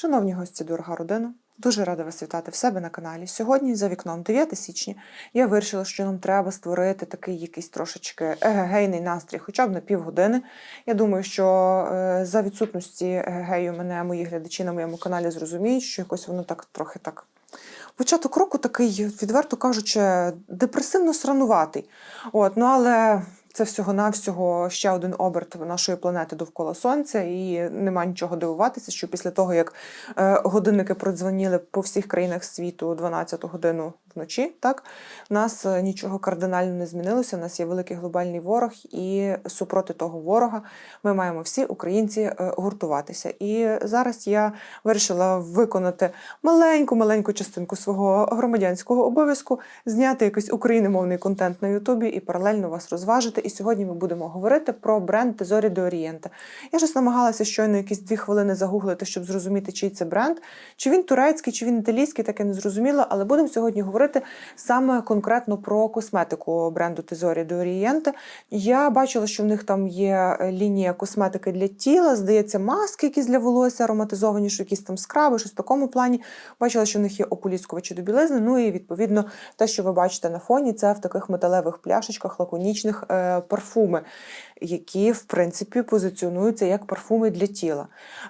Шановні гості, дорога родина, дуже рада вас вітати в себе на каналі. Сьогодні за вікном 9 січня. Я вирішила, що нам треба створити такий якийсь трошечки егегейний настрій, хоча б на півгодини. Я думаю, що е, за відсутності егегею мене мої глядачі на моєму каналі зрозуміють, що якось воно так трохи так. Початок року такий, відверто кажучи, депресивно срануватий. От, ну але це всього-навсього ще один оберт нашої планети довкола Сонця, і нема нічого дивуватися, що після того, як е, годинники продзвоніли по всіх країнах світу 12 годину вночі, так у нас е, нічого кардинально не змінилося. У нас є великий глобальний ворог, і супроти того ворога ми маємо всі українці е, гуртуватися. І зараз я вирішила виконати маленьку маленьку частинку свого громадянського обов'язку, зняти якийсь україномовний контент на Ютубі і паралельно вас розважити. І сьогодні ми будемо говорити про бренд Тезорі де Орієнта. Я ж намагалася щойно якісь дві хвилини загуглити, щоб зрозуміти, чий це бренд, чи він турецький, чи він італійський, таке не зрозуміло. Але будемо сьогодні говорити саме конкретно про косметику бренду Тезорі де Орієнта. Я бачила, що в них там є е, лінія косметики для тіла, здається, маски, якісь для волосся ароматизовані, що якісь там скраби, щось в такому плані. Бачила, що в них є ополіскувачі до білизни. Ну і відповідно те, що ви бачите на фоні, це в таких металевих пляшечках лаконічних е, парфуми, які в принципі позиціонуються як парфуми для тіла.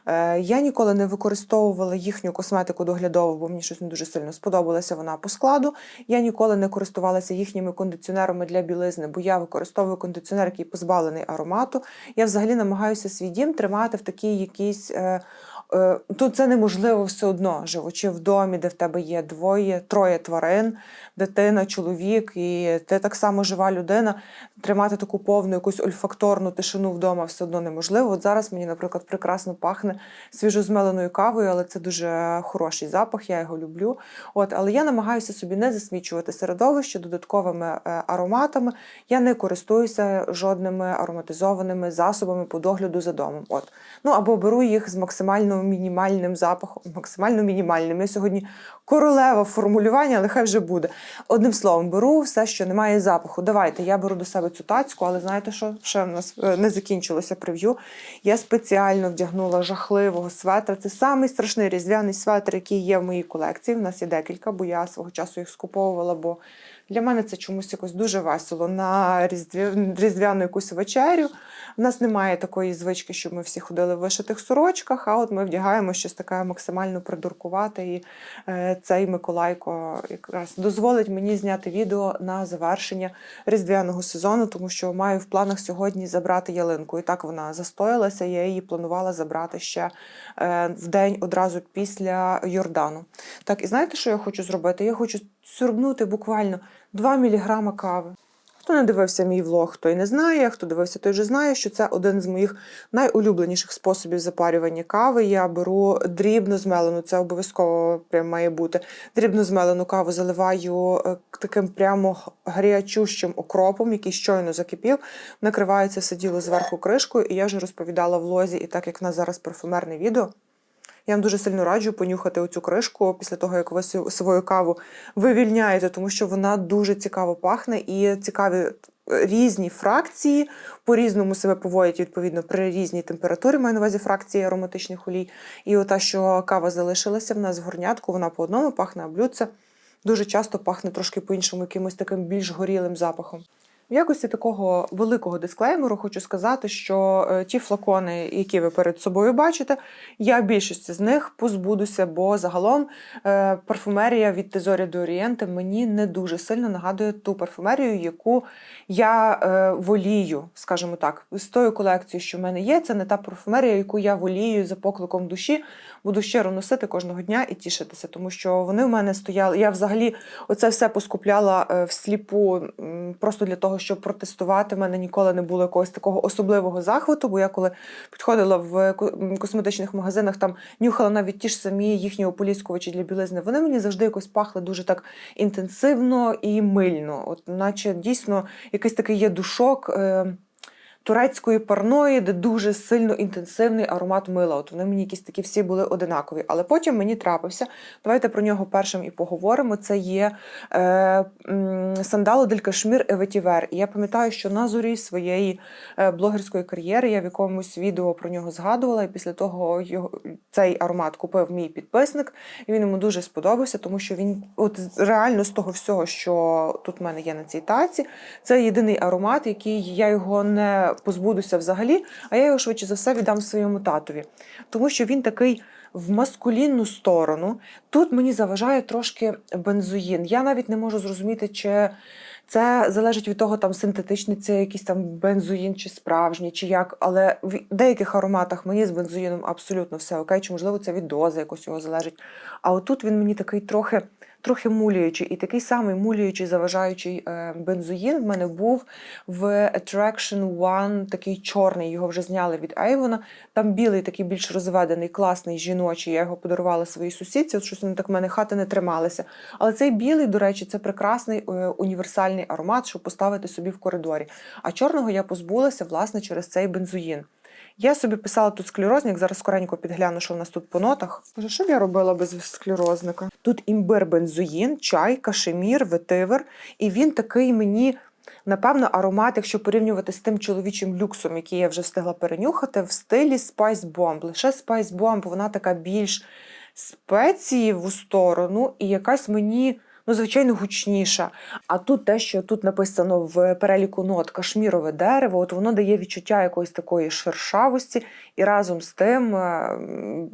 Е, я ніколи не використовувала їхню косметику доглядову, бо мені щось не дуже сильно сподобалася вона по складу. Я ніколи не користувалася їхніми кондиціонерами для білизни, бо я використовую кондиціонер, який позбавлений аромату. Я взагалі намагаюся свій дім тримати в такій якійсь. Е, Тут це неможливо все одно, живучи в домі, де в тебе є двоє, троє тварин, дитина, чоловік, і ти так само жива людина. Тримати таку повну якусь ольфакторну тишину вдома все одно неможливо. От зараз мені, наприклад, прекрасно пахне свіжозмеленою кавою, але це дуже хороший запах, я його люблю. От, але я намагаюся собі не засмічувати середовище додатковими е, ароматами. Я не користуюся жодними ароматизованими засобами по догляду за домом. От. Ну або беру їх з максимально мінімальним запахом, максимально мінімальним. Я сьогодні королева формулювання, але хай вже буде. Одним словом, беру все, що не має запаху. Давайте, я беру до себе цю тацьку, але знаєте що? Ще в нас е, не закінчилося прев'ю. Я спеціально вдягнула жахливого светра. Це самий страшний різдвяний светр, який є в моїй колекції. У нас є декілька, бо я свого часу їх скуповувала, бо для мене це чомусь якось дуже весело на різдвяну якусь вечерю. У нас немає такої звички, щоб ми всі ходили в вишитих сорочках, а от ми вдягаємо щось таке максимально придуркувате. І е, цей Миколайко якраз дозволить мені зняти відео на завершення різдвяного сезону, тому що маю в планах сьогодні забрати ялинку. І так вона застоялася. Я її планувала забрати ще е, в день одразу після Йордану. Так, і знаєте, що я хочу зробити? Я хочу сюрбнути буквально 2 мг кави. Хто не дивився мій влог, той не знає. Хто дивився, той вже знає, що це один з моїх найулюбленіших способів запарювання кави. Я беру дрібно змелену, це обов'язково прям має бути. Дрібно змелену каву заливаю е, таким прямо гарячущим окропом, який щойно закипів. Накриваю це все діло зверху кришкою, і я вже розповідала в лозі, і так як в нас зараз парфумерне відео. Я вам дуже сильно раджу понюхати оцю кришку після того, як ви свою каву вивільняєте, тому що вона дуже цікаво пахне і цікаві е, різні фракції по-різному себе поводять відповідно при різній температурі. Маю на увазі фракції ароматичних олій. І ота, що кава залишилася в нас в горнятку, вона по одному пахне, а блюдце дуже часто пахне трошки по-іншому, якимось таким більш горілим запахом. В якості такого великого дисклеймеру хочу сказати, що е, ті флакони, які ви перед собою бачите, я більшості з них позбудуся, бо загалом е, парфумерія від Тезорі до Орієнти мені не дуже сильно нагадує ту парфумерію, яку я е, волію, скажімо так, з тою колекцією, що в мене є, це не та парфумерія, яку я волію за покликом душі, буду щиро носити кожного дня і тішитися, тому що вони в мене стояли. Я взагалі оце все поскупляла всліпу просто для того, щоб протестувати. в мене ніколи не було якогось такого особливого захвату, бо я коли підходила в косметичних магазинах, там нюхала навіть ті ж самі їхні ополіскувачі для білизни. Вони мені завжди якось пахли дуже так інтенсивно і мильно. От, наче дійсно якийсь такий є душок. Е, турецької парної, де дуже сильно інтенсивний аромат мила. От вони мені якісь такі всі були одинакові. Але потім мені трапився. Давайте про нього першим і поговоримо. Це є е, сандало дель Кашмір Еветівер. І я пам'ятаю, що на зорі своєї е, блогерської кар'єри я в якомусь відео про нього згадувала, і після того його цей аромат купив мій підписник, і він йому дуже сподобався, тому що він от реально з того всього, що тут в мене є на цій таці, це єдиний аромат, який я його не позбудуся взагалі, а я його швидше за все віддам своєму татові, тому що він такий. В маскулінну сторону тут мені заважає трошки бензоїн. Я навіть не можу зрозуміти, чи це залежить від того, там синтетичний це якийсь там бензоїн, чи справжній, чи як. Але в деяких ароматах мені з бензоїном абсолютно все окей, чи можливо це від дози якось його залежить. А отут він мені такий трохи. Трохи мулюючий, і такий самий мулюючий, заважаючий е, бензоїн в мене був в Attraction One, такий чорний, його вже зняли від Avon. Там білий, такий більш розведений, класний, жіночий. Я його подарувала своїй сусідці, от щось так в мене хати не трималися. Але цей білий, до речі, це прекрасний е, універсальний аромат, щоб поставити собі в коридорі. А чорного я позбулася, власне, через цей бензоїн. Я собі писала тут склерозник, зараз скоренько підгляну, що в нас тут по нотах. Боже, що б я робила без склерозника? Тут імбир, бензоїн, чай, кашемір, ветивер. І він такий мені, напевно, аромат, якщо порівнювати з тим чоловічим люксом, який я вже встигла перенюхати, в стилі Spice Bomb. Лише Spice Bomb, вона така більш спеції в сторону, і якась мені. Ну, звичайно, гучніша. А тут те, що тут написано в переліку нот кашмірове дерево, от воно дає відчуття якоїсь такої шершавості, і разом з тим е,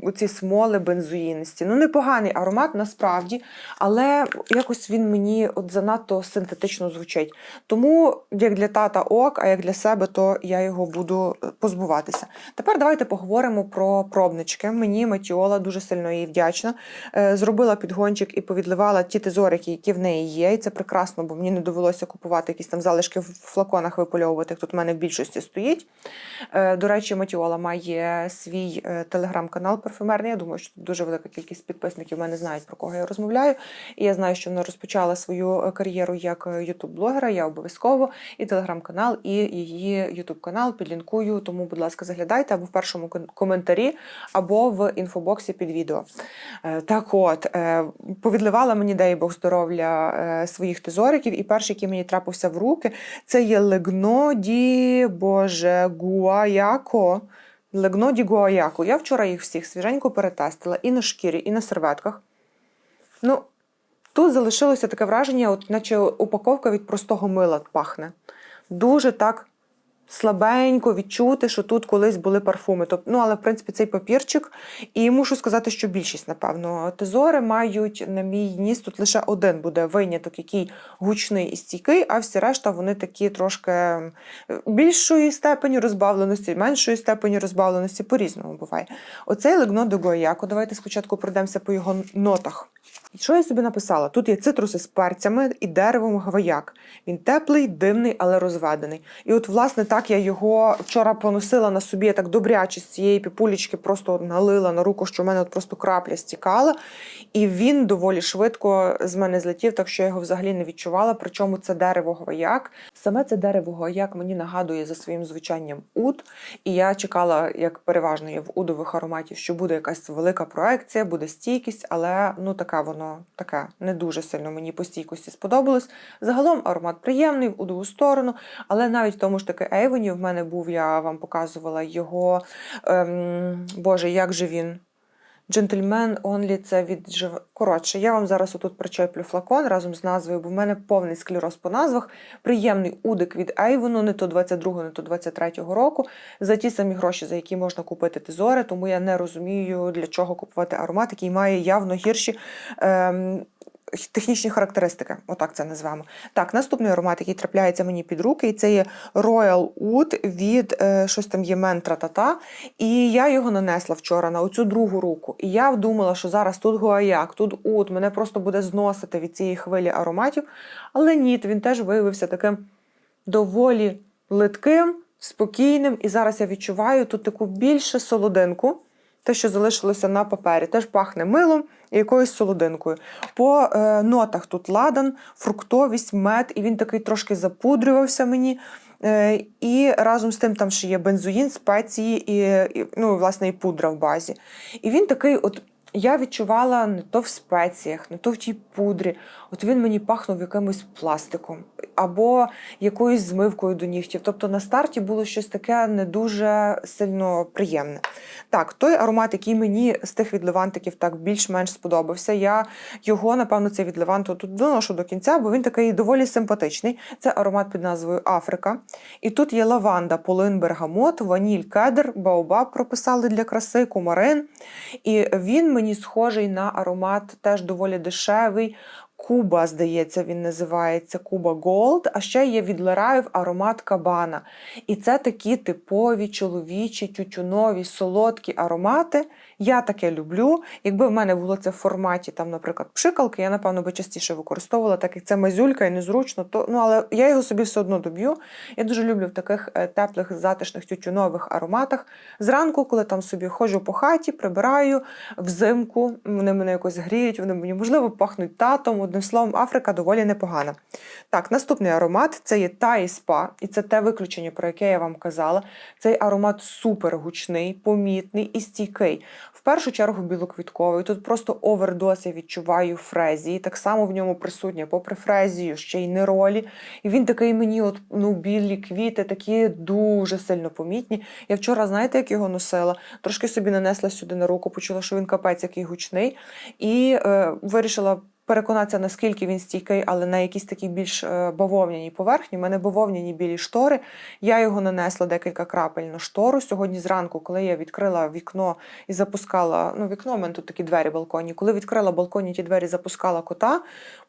оці смоли бензоїнисті. Ну, непоганий аромат насправді, але якось він мені от занадто синтетично звучить. Тому, як для тата ок, а як для себе, то я його буду е, позбуватися. Тепер давайте поговоримо про пробнички. Мені Матіола дуже сильно їй вдячна. Е, Зробила підгончик і повідливала ті тезорики, які в неї є. І це прекрасно, бо мені не довелося купувати якісь там залишки в флаконах випольовувати, як тут в мене в більшості стоїть. Е, До речі, Матіола має свій е, телеграм-канал парфюмерний. Я думаю, що тут дуже велика кількість підписників мене знають, про кого я розмовляю. І я знаю, що вона розпочала свою е, кар'єру як ютуб-блогера. Я обов'язково і телеграм-канал, і її ютуб-канал підлінкую. Тому, будь ласка, заглядайте або в першому коментарі, або в інфобоксі під відео. Так от, повідливала мені, дай Бог здоров'я, е, своїх тезориків, і перший, який мені трапився в руки, це є Легно Боже Гуаяко. Легно ді Гуаяко. Я вчора їх всіх свіженько перетестила і на шкірі, і на серветках. Ну, тут залишилося таке враження, от наче упаковка від простого мила пахне. Дуже так слабенько відчути, що тут колись були парфуми. Тобто, ну, але в принципі цей папірчик. І мушу сказати, що більшість, напевно, тезори мають на мій ніс. Тут лише один буде виняток, який гучний і стійкий, а всі решта вони такі трошки більшої степені розбавленості, меншої степені розбавленості, по-різному буває. Оцей легно до Гояко. Давайте спочатку пройдемося по його нотах. І Що я собі написала? Тут є цитруси з перцями і деревом гвояк. Він теплий, димний, але розведений. І от, власне, так я його вчора поносила на собі, я так добряче з цієї піпулечки просто налила на руку, що в мене от просто крапля стікала. І він доволі швидко з мене злетів, так що я його взагалі не відчувала. Причому це дерево гвояк. Саме це дерево гвояк мені нагадує за своїм звучанням уд. І я чекала, як переважно є в удових ароматів, що буде якась велика проекція, буде стійкість, але ну така воно таке не дуже сильно мені по стійкості сподобалось. Загалом аромат приємний в удову сторону, але навіть в тому ж таки Ейвені в мене був, я вам показувала його. Ем, Боже, як же він? Джентльмен Онлі це від жив... Коротше, я вам зараз отут причеплю флакон разом з назвою, бо в мене повний склероз по назвах. Приємний удик від Айвону, не то 22-го, не то 23-го року, за ті самі гроші, за які можна купити тезори, тому я не розумію, для чого купувати аромат, який має явно гірші. Ем... Технічні характеристики, отак це назвемо. Так, наступний аромат, який трапляється мені під руки, і це є Royal Oud від е, щось там є ментра тата. І я його нанесла вчора на оцю другу руку. І я думала, що зараз тут гуаяк, тут ут, мене просто буде зносити від цієї хвилі ароматів. Але ні, він теж виявився таким доволі литким, спокійним. І зараз я відчуваю тут таку більше солодинку. Те, що залишилося на папері, теж пахне милом і якоюсь солодинкою. По е, нотах тут ладан, фруктовість, мед, і він такий трошки запудрювався мені. Е, І разом з тим там ще є бензоїн, спеції і, і ну, власне, і пудра в базі. І він такий, от я відчувала не то в спеціях, не то в тій пудрі. От він мені пахнув якимось пластиком або якоюсь змивкою до нігтів. Тобто на старті було щось таке не дуже сильно приємне. Так, той аромат, який мені з тих від левантиків так більш-менш сподобався. Я його, напевно, цей від леванту тут доношу до кінця, бо він такий доволі симпатичний. Це аромат під назвою Африка. І тут є лаванда, полин, бергамот, ваніль, кедр, баобаб прописали для краси, кумарин. І він мені схожий на аромат, теж доволі дешевий. Куба, здається, він називається Куба Голд. А ще є від Лераїв аромат кабана. І це такі типові чоловічі, тютюнові, солодкі аромати. Я таке люблю. Якби в мене було це в форматі, там, наприклад, пшикалки, я, напевно, би частіше використовувала, так як це мазюлька і незручно, то ну, але я його собі все одно доб'ю. Я дуже люблю в таких е, теплих, затишних тютюнових ароматах. Зранку, коли там собі ходжу по хаті, прибираю взимку, вони мене якось гріють, вони мені, можливо, пахнуть татом. Одним словом, Африка доволі непогана. Так, наступний аромат це є Thai Spa, і це те виключення, про яке я вам казала. Цей аромат супер гучний, помітний і стійкий. В першу чергу білоквітковий. Тут просто овердос я відчуваю фрезії. Так само в ньому присутня, попри фрезію, ще й неролі. І він такий мені, от ну, білі квіти, такі дуже сильно помітні. Я вчора, знаєте, як його носила? Трошки собі нанесла сюди на руку, почула, що він капець який гучний, і е, вирішила. Переконатися, наскільки він стійкий, але на якійсь такій більш е, бавовняній поверхні. У мене бавовняні білі штори. Я його нанесла декілька крапель на штору. Сьогодні зранку, коли я відкрила вікно і запускала, ну, вікно, у мене тут такі двері балконні. Коли відкрила балконні ті двері, запускала кота,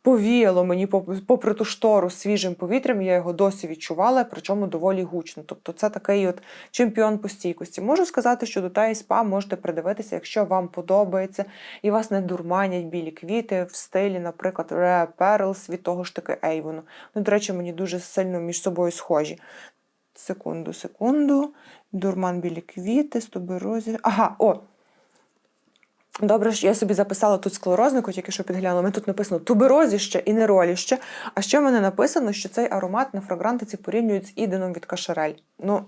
повіяло мені попри ту штору свіжим повітрям, я його досі відчувала, причому доволі гучно. Тобто це такий от чемпіон по стійкості. Можу сказати, що до Тає спа можете придивитися, якщо вам подобається, і вас не дурманять білі квіти в стилі, наприклад, Rare Pearls від того ж таки Avon. Ну, до речі, мені дуже сильно між собою схожі. Секунду, секунду. Дурман білі квіти, стуберозі. Ага, о! Добре, що я собі записала тут склерознику, тільки що підглянула. Мене тут написано туберозіще і нероліще. А ще в мене написано, що цей аромат на фрагрантиці порівнюють з іденом від кашарель. Ну,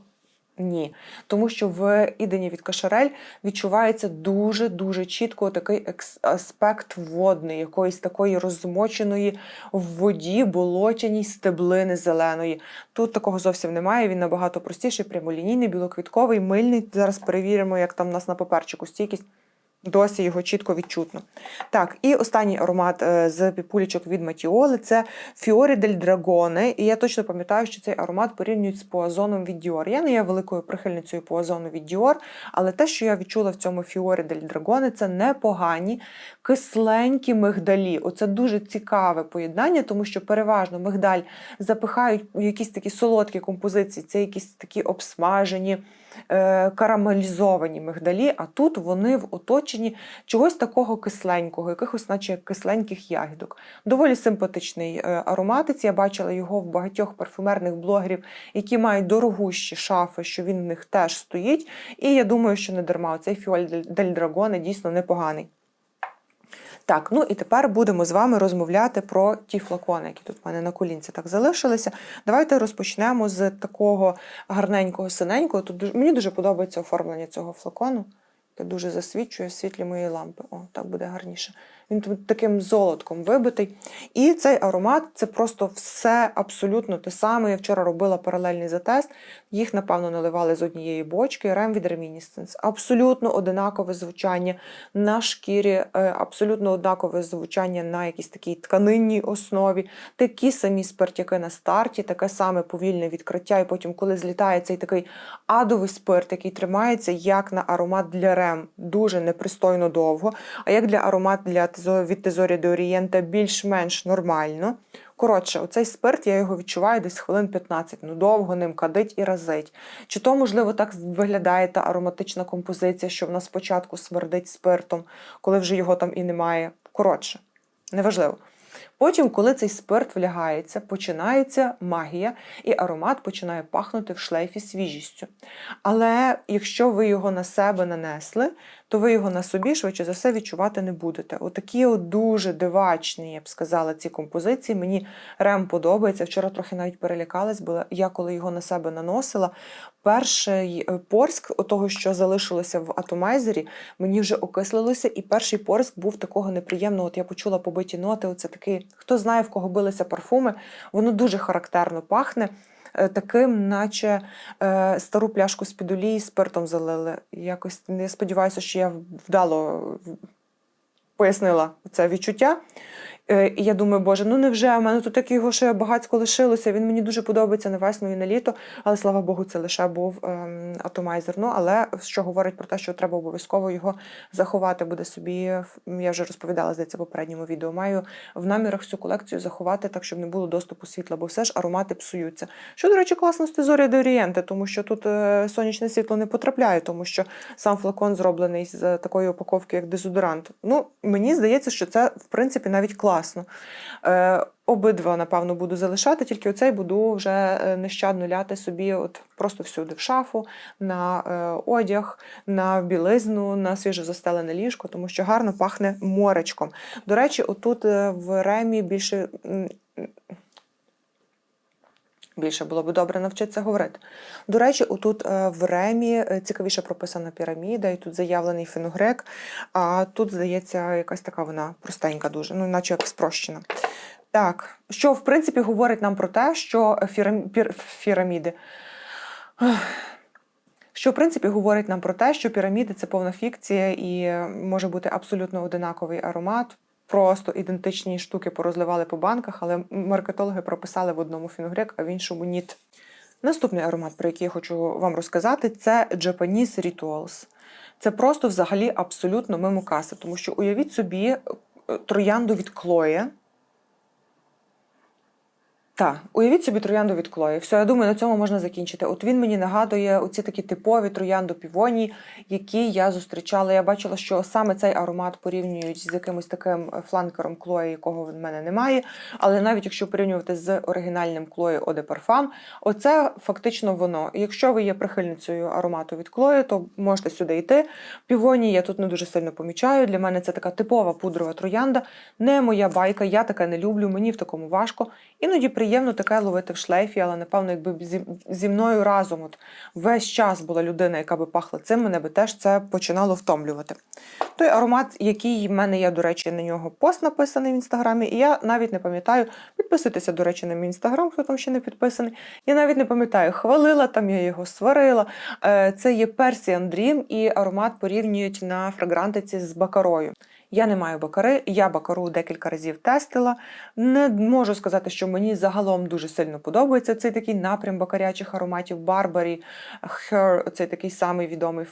ні. Тому що в ідені від кашарель відчувається дуже-дуже чітко такий аспект водний, якоїсь такої розмоченої в воді, болотяній стеблини зеленої. Тут такого зовсім немає. Він набагато простіший, прямолінійний, білоквітковий, мильний. Зараз перевіримо, як там у нас на паперчику стійкість. Досі його чітко відчутно. Так, і останній аромат е, з піпулічок від Матіоли це Fiori del Dragone. І я точно пам'ятаю, що цей аромат порівнюють з пуазоном від Dior. Я не є великою прихильницею пуазону від Dior, але те, що я відчула в цьому Fiori del Dragone, це непогані, кисленькі мигдалі. Оце дуже цікаве поєднання, тому що переважно мигдаль запихають у якісь такі солодкі композиції, це якісь такі обсмажені карамелізовані мигдалі, а тут вони в оточенні чогось такого кисленького, якихось, наче кисленьких ягідок. Доволі симпатичний е, ароматиць. Я бачила його в багатьох парфюмерних блогерів, які мають дорогущі шафи, що він в них теж стоїть. І я думаю, що не дарма цей фіоль дель Драгоне дійсно непоганий. Так, ну і тепер будемо з вами розмовляти про ті флакони, які тут в мене на колінці так залишилися. Давайте розпочнемо з такого гарненького синенького. Тут дуже, мені дуже подобається оформлення цього флакону. Це дуже засвічує в світлі моєї лампи. О, так буде гарніше. Він таким золотком вибитий. І цей аромат це просто все абсолютно те саме. Я вчора робила паралельний затест. Їх, напевно, наливали з однієї бочки. Рем від Reminiscence. Абсолютно одинакове звучання на шкірі, е, абсолютно однакове звучання на якійсь такій тканинній основі. Такі самі спиртяки на старті, таке саме повільне відкриття. І потім, коли злітає цей такий адовий спирт, який тримається як на аромат для рем, дуже непристойно довго. А як для аромат для від Тезорі до Орієнта більш-менш нормально. Коротше, оцей спирт я його відчуваю десь хвилин 15. Ну довго ним кадить і разить. Чи то, можливо, так виглядає та ароматична композиція, що в нас спочатку смердить спиртом, коли вже його там і немає. Коротше, неважливо. Потім, коли цей спирт влягається, починається магія, і аромат починає пахнути в шлейфі свіжістю. Але якщо ви його на себе нанесли, то ви його на собі швидше за все відчувати не будете. Отакі от дуже дивачні, я б сказала, ці композиції. Мені рем подобається. Вчора трохи навіть перелякалась, бо я коли його на себе наносила, перший е, порск, того, що залишилося в атомайзері, мені вже окислилося, і перший порск був такого неприємного. От я почула побиті ноти. Оце такий, хто знає, в кого билися парфуми, воно дуже характерно пахне. Е, Таким, наче е, стару пляшку з під олії спиртом залили. Якось не сподіваюся, що я вдало пояснила це відчуття. Е, І я думаю, боже, ну невже в мене тут таки його ще багатько лишилося. Він мені дуже подобається на весну і на літо, але слава Богу, це лише був ем, атомайзер. Ну, але що говорить про те, що треба обов'язково його заховати, буде собі. Я вже розповідала здається, в попередньому відео. Маю в намірах всю колекцію заховати так, щоб не було доступу світла, бо все ж аромати псуються. Що, до речі, класно з Тезорі де Орієнте, тому що тут е, сонячне світло не потрапляє, тому що сам флакон зроблений з такої упаковки, як дезодорант. Ну, мені здається, що це в принципі навіть класно. Е, обидва, напевно, буду залишати, тільки оцей буду вже е, нещадно ляти собі, от просто всюди, в шафу, на е, одяг, на білизну, на свіже застелене ліжко, тому що гарно пахне моречком. До речі, отут е, в ремі більше. Більше було б добре навчитися говорити. До речі, отут е, в ремі е, цікавіше прописана піраміда, і тут заявлений феногрек, а тут, здається, якась така вона простенька дуже, ну, наче як спрощена. Так, що в принципі говорить нам про те, що фірам... пір... піраміди. Що в принципі говорить нам про те, що піраміди це повна фікція і може бути абсолютно одинаковий аромат. Просто ідентичні штуки порозливали по банках, але маркетологи прописали в одному фіногрек, а в іншому ніт. Наступний аромат, про який я хочу вам розказати, це Japanese Rituals. Це просто взагалі абсолютно мимо каси, тому що уявіть собі е, троянду від Клоє. Так, уявіть собі троянду від Клої. Все, я думаю, на цьому можна закінчити. От він мені нагадує оці такі типові троянду півоні, які я зустрічала. Я бачила, що саме цей аромат порівнюють з якимось таким фланкером Клої, якого в мене немає. Але навіть якщо порівнювати з оригінальним Клої de Parfum, оце фактично воно. Якщо ви є прихильницею аромату від Клої, то можете сюди йти. Півоні я тут не дуже сильно помічаю. Для мене це така типова пудрова троянда. Не моя байка, я таке не люблю, мені в такому важко. Іноді приємно таке ловити в шлейфі, але напевно, якби зі мною разом от весь час була людина, яка би пахла цим, мене би теж це починало втомлювати. Той аромат, який в мене є, до речі, на нього пост написаний в інстаграмі, і я навіть не пам'ятаю, підписуйтеся, до речі, на мій інстаграм, хто там ще не підписаний. Я навіть не пам'ятаю, хвалила там, я його сварила. Е, Це є Persian Dream, і аромат порівнюють на фрагрантиці з бакарою. Я не маю бакари, я бакару декілька разів тестила. Не можу сказати, що мені загалом дуже сильно подобається цей такий напрям бакарячих ароматів Барбарі, Her, цей такий самий відомий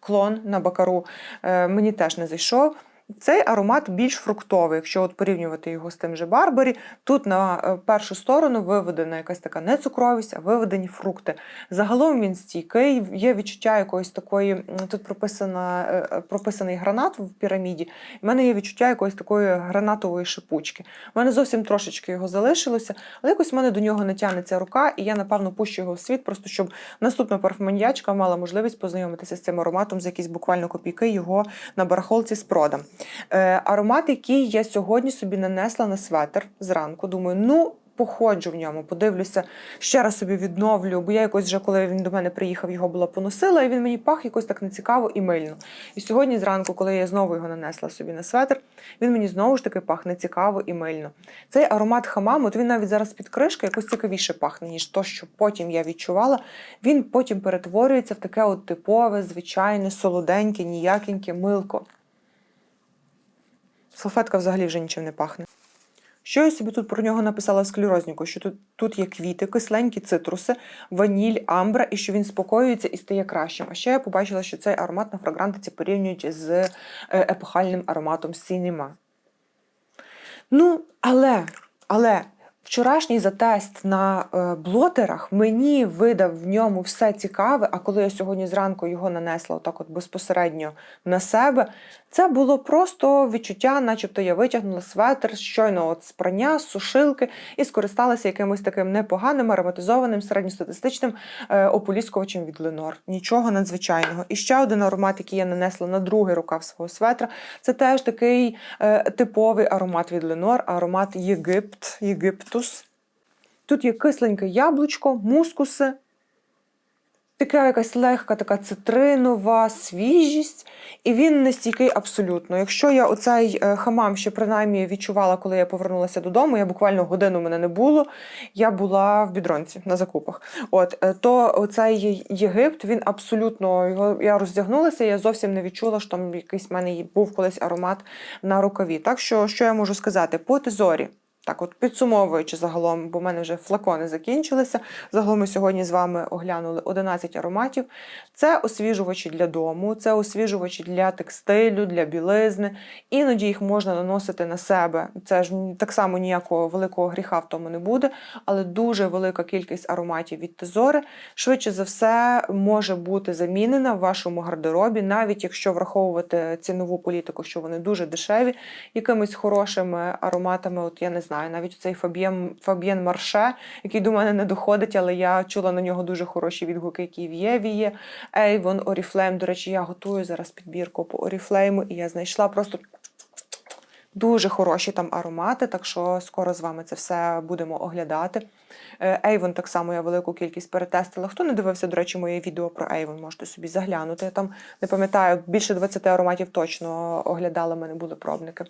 клон на бакару. Е, мені теж не зайшов. Цей аромат більш фруктовий, якщо от порівнювати його з тим же Барбарі. Тут на е, першу сторону виведена якась така не цукровість, а виведені фрукти. Загалом він стійкий, є відчуття якоїсь такої. Тут прописана, е, е, прописаний гранат в піраміді. У мене є відчуття якоїсь такої гранатової шипучки. У мене зовсім трошечки його залишилося, але якось в мене до нього не тягнеться рука, і я, напевно, пущу його в світ, просто щоб наступна парфуманіячка мала можливість познайомитися з цим ароматом за якісь буквально копійки його на барахолці з продам. Е, аромат, який я сьогодні собі нанесла на светр зранку. Думаю, ну. Походжу в ньому, подивлюся, ще раз собі відновлю, бо я якось вже, коли він до мене приїхав, його була поносила, і він мені пах якось так нецікаво і мильно. І сьогодні зранку, коли я знову його нанесла собі на светр, він мені знову ж таки пахне цікаво і мильно. Цей аромат хамам, от він навіть зараз під кришкою якось цікавіше пахне, ніж то, що потім я відчувала. Він потім перетворюється в таке от типове, звичайне, солоденьке, ніякеньке милко. Салфетка взагалі вже нічим не пахне. Що я собі тут про нього написала в склерозніку? Що тут, тут є квіти, кисленькі цитруси, ваніль, амбра, і що він спокоюється і стає кращим. А ще я побачила, що цей аромат на фрагрантиці порівнюють з е, епохальним ароматом Сінема. Ну, але, але Вчорашній затест на е, блотерах мені видав в ньому все цікаве, а коли я сьогодні зранку його нанесла отак от безпосередньо на себе, це було просто відчуття, начебто я витягнула светр щойно от з прання, з сушилки і скористалася якимось таким непоганим, ароматизованим, середньостатистичним е, ополіскувачем від Ленор. Нічого надзвичайного. І ще один аромат, який я нанесла на другий рукав свого светра, це теж такий е, типовий аромат від Ленор, аромат Єгипт, Єгиптус. Тут є кисленьке яблучко, мускуси, така якась легка, така цитринова свіжість, і він не стійкий абсолютно. Якщо я оцей е, хамам ще принаймні відчувала, коли я повернулася додому, я буквально годину мене не було, я була в бідронці на закупах. От е, то оцей Єгипт, він абсолютно його я роздягнулася, я зовсім не відчула, що там якийсь в мене був колись аромат на рукаві. Так що, що я можу сказати? По тезорі. Так, от підсумовуючи загалом, бо в мене вже флакони закінчилися. Загалом ми сьогодні з вами оглянули 11 ароматів. Це освіжувачі для дому, це освіжувачі для текстилю, для білизни. Іноді їх можна наносити на себе. Це ж так само ніякого великого гріха в тому не буде, але дуже велика кількість ароматів від Тезори швидше за все може бути замінена в вашому гардеробі, навіть якщо враховувати цінову політику, що вони дуже дешеві, якимись хорошими ароматами. От я не знаю, навіть цей Фаб'єн Фаб'єн Марше, який до мене не доходить, але я чула на нього дуже хороші відгуки, які в Єві є. Avon, Oriflame. До речі, я готую зараз підбірку по Oriflame, і я знайшла просто. Дуже хороші там аромати, так що скоро з вами це все будемо оглядати. Е, Avon так само я велику кількість перетестила. Хто не дивився, до речі, моє відео про Avon, можете собі заглянути. Я там не пам'ятаю, більше 20 ароматів точно оглядала, в мене були пробники.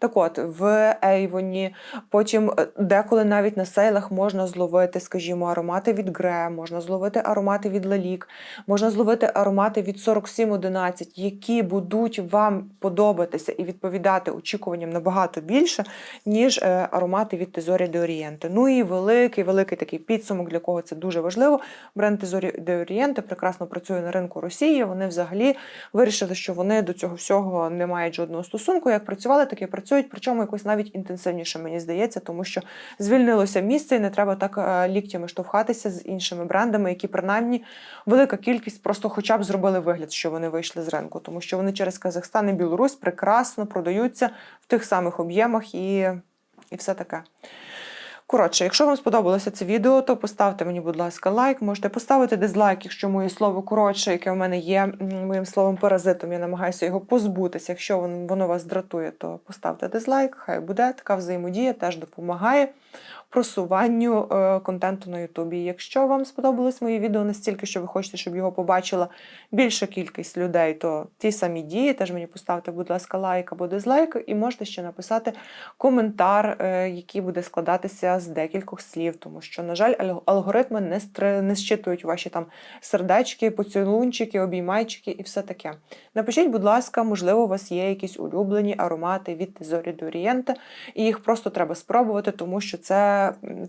Так от, в Avon, потім е, деколи навіть на сейлах можна зловити, скажімо, аромати від Гре, можна зловити аромати від Лелік, можна зловити аромати від 4711, які будуть вам подобатися і відповідати очікуванням набагато більше, ніж е, аромати від Тезорі де Орієнте. Ну і великий, великий такий підсумок, для кого це дуже важливо. Бренд Тезорі де Орієнте прекрасно працює на ринку Росії. Вони взагалі вирішили, що вони до цього всього не мають жодного стосунку. Як працювали, так і працюють, причому якось навіть інтенсивніше, мені здається, тому що звільнилося місце, і не треба так е, ліктями штовхатися з іншими брендами, які принаймні велика кількість просто хоча б зробили вигляд, що вони вийшли з ринку, тому що вони через Казахстан і Білорусь прекрасно продаються в тих самих об'ємах і, і все таке. Коротше, якщо вам сподобалося це відео, то поставте мені, будь ласка, лайк. Можете поставити дизлайк, якщо моє слово коротше, яке в мене є моїм словом паразитом, я намагаюся його позбутися. Якщо воно, вас дратує, то поставте дизлайк, хай буде. Така взаємодія теж допомагає просуванню е, контенту на Ютубі. Якщо вам сподобалось моє відео настільки, що ви хочете, щоб його побачила більша кількість людей, то ті самі дії теж мені поставте, будь ласка, лайк або дизлайк, і можете ще написати коментар, е, який буде складатися з декількох слів, тому що, на жаль, аль- алгоритми не стри- не щитують ваші там сердечки, поцілунчики, обіймайчики і все таке. Напишіть, будь ласка, можливо, у вас є якісь улюблені аромати від Зорі до Орієнта, і їх просто треба спробувати, тому що це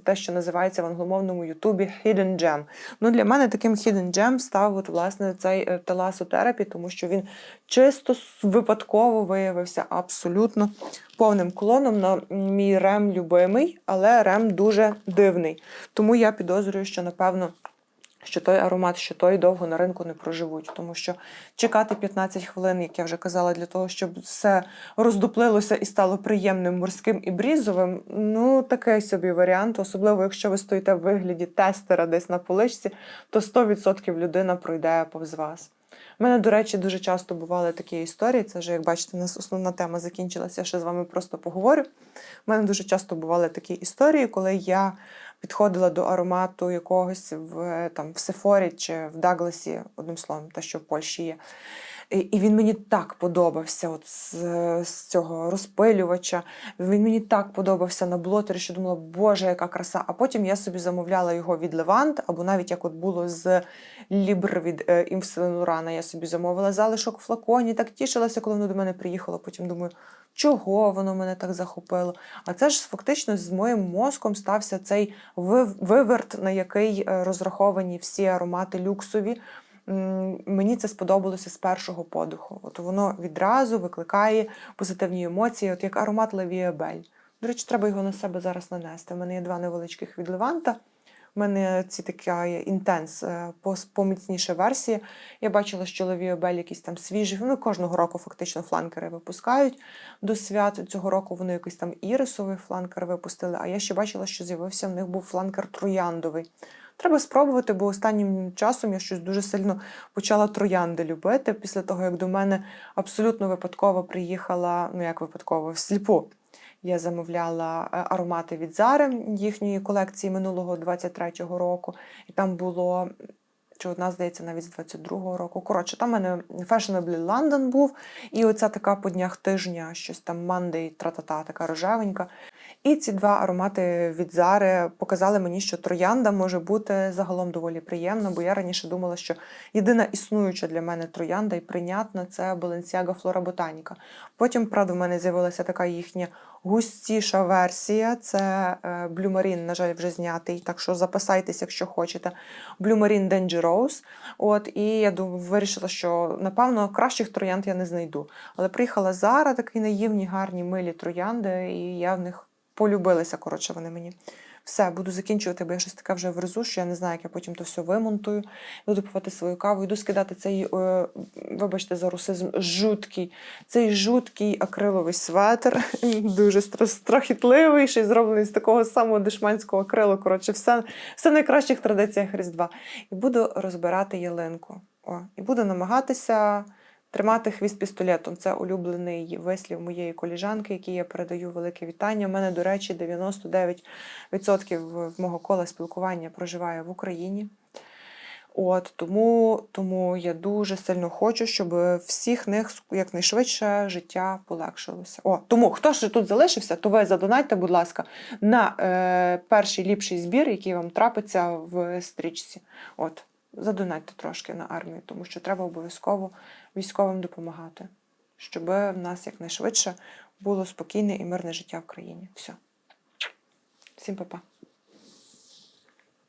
те, що називається в англомовному Ютубі Hidden Gem. Ну, для мене таким Hidden Gem став от, власне цей е, Теласотерапі, тому що він чисто випадково виявився абсолютно повним клоном на мій рем любимий, але рем дуже дивний. Тому я підозрюю, що напевно. Що той аромат, що той довго на ринку не проживуть, тому що чекати 15 хвилин, як я вже казала, для того, щоб все роздуплилося і стало приємним морським і брізовим. Ну такий собі варіант, особливо якщо ви стоїте в вигляді тестера десь на поличці, то 100% людина пройде повз вас. У мене, до речі, дуже часто бували такі історії. Це вже, як бачите, у нас основна тема закінчилася. Я ще з вами просто поговорю. У мене дуже часто бували такі історії, коли я підходила до аромату якогось в там в Сефорі чи в Дагласі, одним словом, те, що в Польщі є. І він мені так подобався от з, з цього розпилювача. Він мені так подобався на блотері, що думала, боже, яка краса. А потім я собі замовляла його від Левант, або навіть як от було з Лібр від е, Імселенурана. Я собі замовила залишок в флаконі, так тішилася, коли воно до мене приїхало. Потім думаю, чого воно мене так захопило. А це ж фактично з моїм мозком стався цей вив- виверт, на який е, розраховані всі аромати люксові. Мені це сподобалося з першого подиху. От воно відразу викликає позитивні емоції, от як аромат Лавіабель. До речі, треба його на себе зараз нанести. У мене є два невеличких від Леванта. У мене ці така інтенс, е, поміцніша версія. Я бачила, що Лавіобель якісь там свіжі. Вони кожного року фактично фланкери випускають до свят. Цього року вони якийсь там ірисовий фланкер випустили. А я ще бачила, що з'явився в них був фланкер трояндовий. Треба спробувати, бо останнім часом я щось дуже сильно почала троянди любити. Після того, як до мене абсолютно випадково приїхала, ну як випадково, всліпу. Я замовляла е, аромати від Зари їхньої колекції минулого 23-го року, і там було. Чи одна, здається, навіть з 22-го року. Коротше, там в мене Fashionably London був, і оця така по днях тижня, щось там Monday, тра-та-та, така рожевенька. І ці два аромати від Зари показали мені, що троянда може бути загалом доволі приємна, бо я раніше думала, що єдина існуюча для мене троянда і прийнятна це Balenciaga Flora Botanica. Потім, правда, в мене з'явилася така їхня густіша версія. Це е, Blue на жаль, вже знятий. Так що записайтесь, якщо хочете. Marine Dangerous. От, і я вирішила, що напевно кращих троянд я не знайду. Але приїхала Зара, такі наївні, гарні, милі троянди, і я в них полюбилася. Коротше, вони мені. Все, буду закінчувати, бо я щось таке вже врезу, що я не знаю, як я потім то все вимонтую. Буду пивати свою каву, йду скидати цей, е, вибачте за русизм, жуткий, цей жуткий акриловий светр, дуже стра- страхітливий, ще й зроблений з такого самого дешманського акрилу. Коротше, все, все найкращих традиціях Різдва. І буду розбирати ялинку. О, і буду намагатися тримати хвіст пістолетом. Це улюблений вислів моєї коліжанки, який я передаю велике вітання. У мене, до речі, 99% в мого кола спілкування проживає в Україні. От тому, тому я дуже сильно хочу, щоб всіх них якнайшвидше життя полегшилося. О, тому хто ж тут залишився, то ви задонайте, будь ласка, на е, перший ліпший збір, який вам трапиться в стрічці. От, задонайте трошки на армію, тому що треба обов'язково військовим допомагати, щоб в нас якнайшвидше було спокійне і мирне життя в країні. Все. Всім па-па.